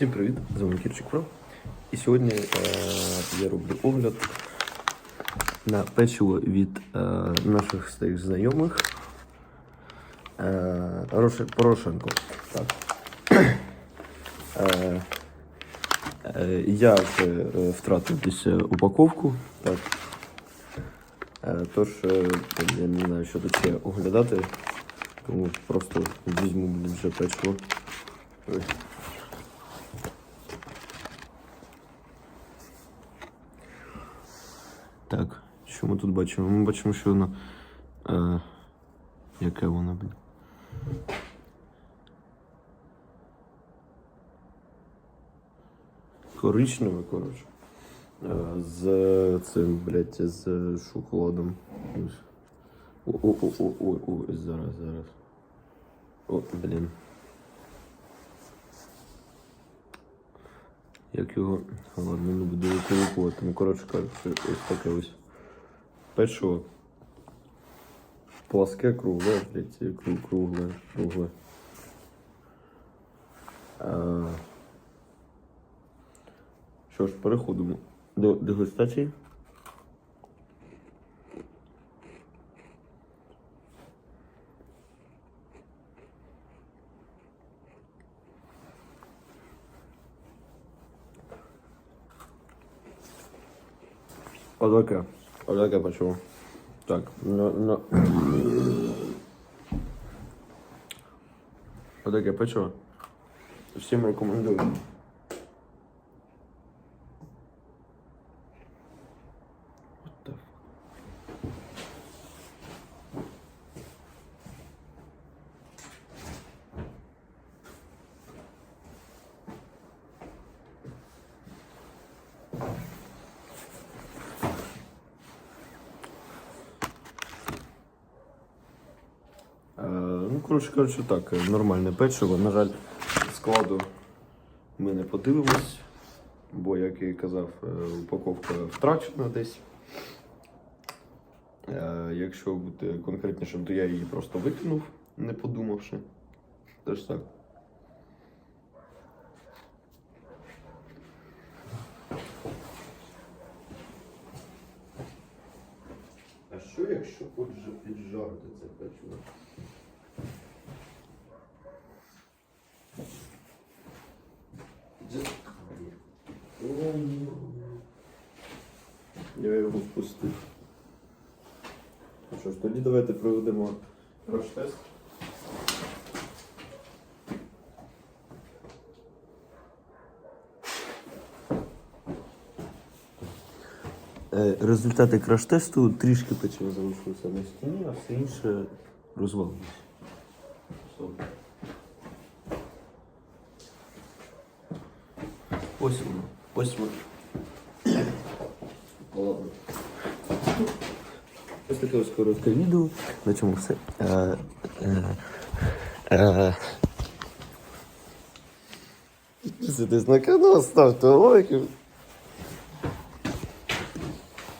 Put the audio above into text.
Всім привіт! З вами Кірчик Про. І сьогодні е, я роблю огляд на печиво від е, наших старих знайомих е, Роше- Порошенко. Так. Е, е, я вже е, втратив десь е, упаковку. Так. Е, тож, е, я не знаю, що ще оглядати, тому просто візьму вже печиво. Так, що ми тут бачимо? Ми бачимо, що воно. Е, яке воно, блін? Коричневе, коротше. Е, з цим, блядь, з шоколадом. О-о-о-о-о, зараз, зараз. О, блін. Як його. Ладно, не буду виколупувати. Ну, коротше кажучи, ось таке ось печиво. Пласке, кругле, блядь, кру- кругле, кругле. А... Що ж, переходимо до дегустації. Отаке. Отаке печиво. Так, ну, ну. Отаке печиво. Всім рекомендую. Ну, коротше кажучи, так, е, нормальне печиво. На жаль, складу ми не подивимось, бо, як я казав, е, упаковка втрачена десь. Е, Якщо бути конкретнішим, то я її просто викинув, не подумавши. Тож так. А що, якщо отже піджарити це печиво? Я його впустив. Ну що ж, тоді давайте проведемо краш-тест. Е, Результати краш-тесту трішки печива залишилося на стіні, а все інше розвалилося. Ось воно. Ось воно. Ось таке ось коротке відео. На чому все. Е, е, е. Підписуйтесь ставте лайки.